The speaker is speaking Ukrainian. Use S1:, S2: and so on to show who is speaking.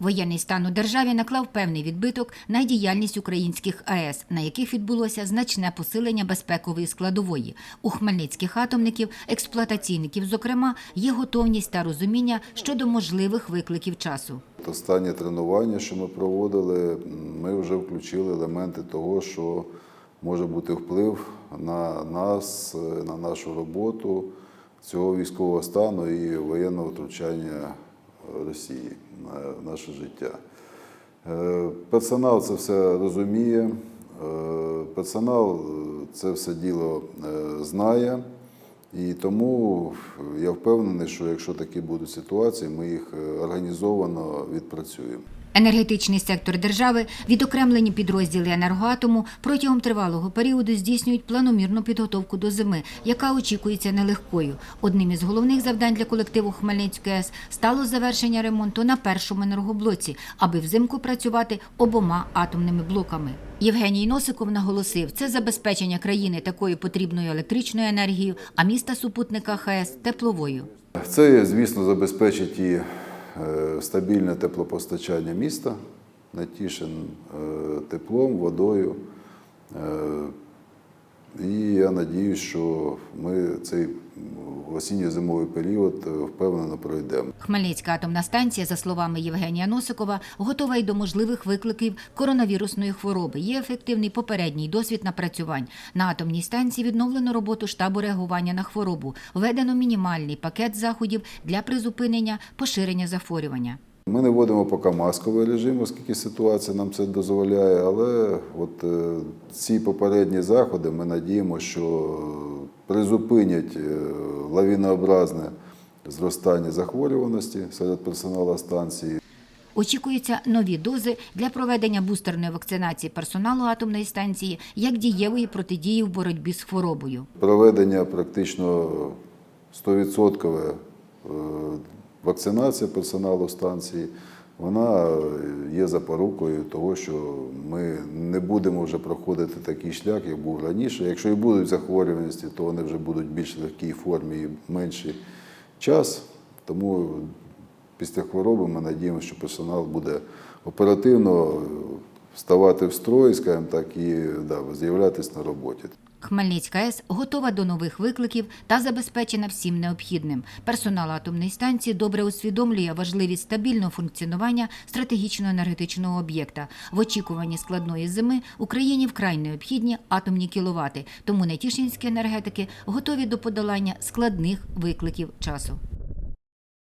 S1: Воєнний стан у державі наклав певний відбиток на діяльність українських АЕС, на яких відбулося значне посилення безпекової складової. У хмельницьких атомників, експлуатаційників, зокрема, є готовність та розуміння щодо можливих викликів часу.
S2: Останнє тренування, що ми проводили, ми вже включили елементи того, що може бути вплив на нас, на нашу роботу цього військового стану і воєнного втручання Росії на наше життя. Е, Персонал це все розуміє, е, персонал е, це все діло знає. І тому я впевнений, що якщо такі будуть ситуації, ми їх організовано відпрацюємо.
S1: Енергетичний сектор держави, відокремлені підрозділи енергоатому протягом тривалого періоду здійснюють планомірну підготовку до зими, яка очікується нелегкою. Одним із головних завдань для колективу Хмельницької АЕС стало завершення ремонту на першому енергоблоці, аби взимку працювати обома атомними блоками. Євгеній Носиков наголосив, це забезпечення країни такою потрібною електричною енергією, а міста супутника ХАЕС тепловою.
S2: Це, звісно, забезпечить і стабільне теплопостачання міста, Натішин е, теплом, водою. Е, І я надію, що ми цей осінньо-зимовий період е, впевнено пройдемо.
S1: Хмельницька атомна станція, за словами Євгенія Носикова, готова й до можливих викликів коронавірусної хвороби. Є ефективний попередній досвід напрацювань. На атомній станції відновлено роботу штабу реагування на хворобу. Введено мінімальний пакет заходів для призупинення поширення захворювання.
S2: Ми не вводимо поки масковий режим, оскільки ситуація нам це дозволяє, але от е, ці попередні заходи ми надіємо, що призупинять е, лавінообразне зростання захворюваності серед персоналу станції.
S1: Очікуються нові дози для проведення бустерної вакцинації персоналу атомної станції як дієвої протидії в боротьбі з хворобою.
S2: Проведення практично 100% е, вакцинація персоналу станції, вона е, є запорукою того, що ми не будемо вже проходити такий шлях, як був раніше. Якщо і будуть захворюваності, то вони вже будуть в більш легкій формі і менший час. Тому після хвороби ми надіємося, що персонал буде оперативно вставати в строй, скажімо так, і да, з'являтися на роботі.
S1: Хмельницька АЕС готова до нових викликів та забезпечена всім необхідним. Персонал атомної станції добре усвідомлює важливість стабільного функціонування стратегічного енергетичного об'єкта. В очікуванні складної зими Україні вкрай необхідні атомні кіловати. Тому нетішинські енергетики готові до подолання складних викликів часу.